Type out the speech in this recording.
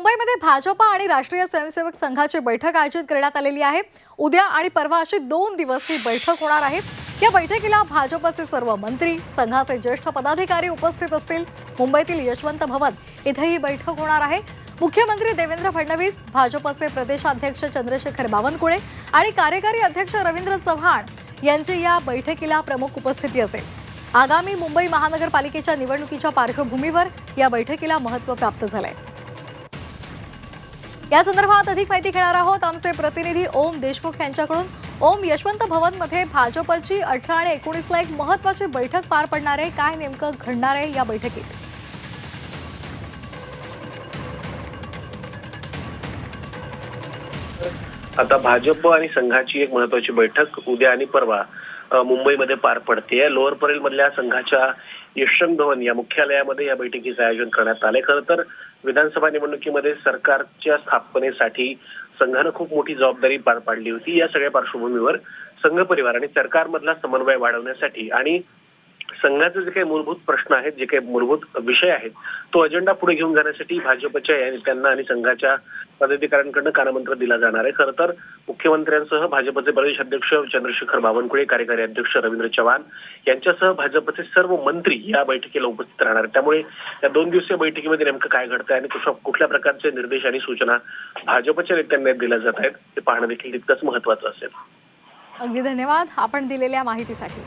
मुंबईमध्ये भाजपा आणि राष्ट्रीय स्वयंसेवक संघाची बैठक आयोजित करण्यात आलेली आहे. उद्या आणि परवा अशी दोन दिवस ही बैठक होणार आहे या बैठकीला भाजपचे सर्व मंत्री संघाचे ज्येष्ठ पदाधिकारी उपस्थित असतील. मुंबईतील यशवंत भवन इथे ही बैठक होणार आहे. मुख्यमंत्री देवेंद्र फडणवीस भाजपचे प्रदेशाध्यक्ष चंद्रशेखर बावनकुळे आणि कार्यकारी अध्यक्ष रवींद्र चव्हाण यांची या बैठकीला प्रमुख उपस्थिती असेल. आगामी मुंबई महानगरपालिकेच्या निवडणुकीच्या पार्श्वभूमीवर या बैठकीला महत्त्व प्राप्त झालंय. या संदर्भात अधिक माहिती घेणार आहोत. आमचे प्रतिनिधी ओम देशमुख यांच्याकडून. ओम यशवंत भवनमध्ये भाजपची अठरा आणि एकोणीसला एक महत्वाची बैठक पार पडणार आहे. काय नेमकं घडणार आहे या बैठकीत? आता भाजप आणि संघाची एक महत्वाची बैठक उद्या आणि परवा. मुंबईमध्ये पार पडते. लोअर परेल मधल्या संघाच्या यशवंत भवन या मुख्यालयामध्ये या बैठकीचं आयोजन करण्यात आलंय. खरं तर विधानसभा निवडणुकीमध्ये सरकारच्या स्थापनेसाठी संघानं खूप मोठी जबाबदारी पार पाडली होती. या सगळ्या पार्श्वभूमीवर संघ परिवार आणि सरकारमधला समन्वय वाढवण्यासाठी आणि संघाचे जे काही मूलभूत प्रश्न आहेत जे काही मूलभूत विषय आहेत तो अजेंडा पुढे घेऊन जाण्यासाठी भाजपच्या या नेत्यांना आणि संघाच्या पदाधिकाऱ्यांकडनं कानमंत्र दिला जाणार आहे. खरं तर मुख्यमंत्र्यांसह भाजपचे प्रदेश अध्यक्ष चंद्रशेखर बावनकुळे कार्यकारी अध्यक्ष रवींद्र चव्हाण यांच्यासह भाजपचे सर्व मंत्री या बैठकीला उपस्थित राहणार आहेत. त्यामुळे या दोन दिवसीय बैठकीमध्ये नेमकं काय घडतंय आणि कुठल्या कुठल्या प्रकारचे निर्देश आणि सूचना भाजपच्या नेत्यांना दिल्या जात आहेत ते पाहणं देखील तितकंच महत्वाचं असेल. अगदी धन्यवाद आपण दिलेल्या माहितीसाठी.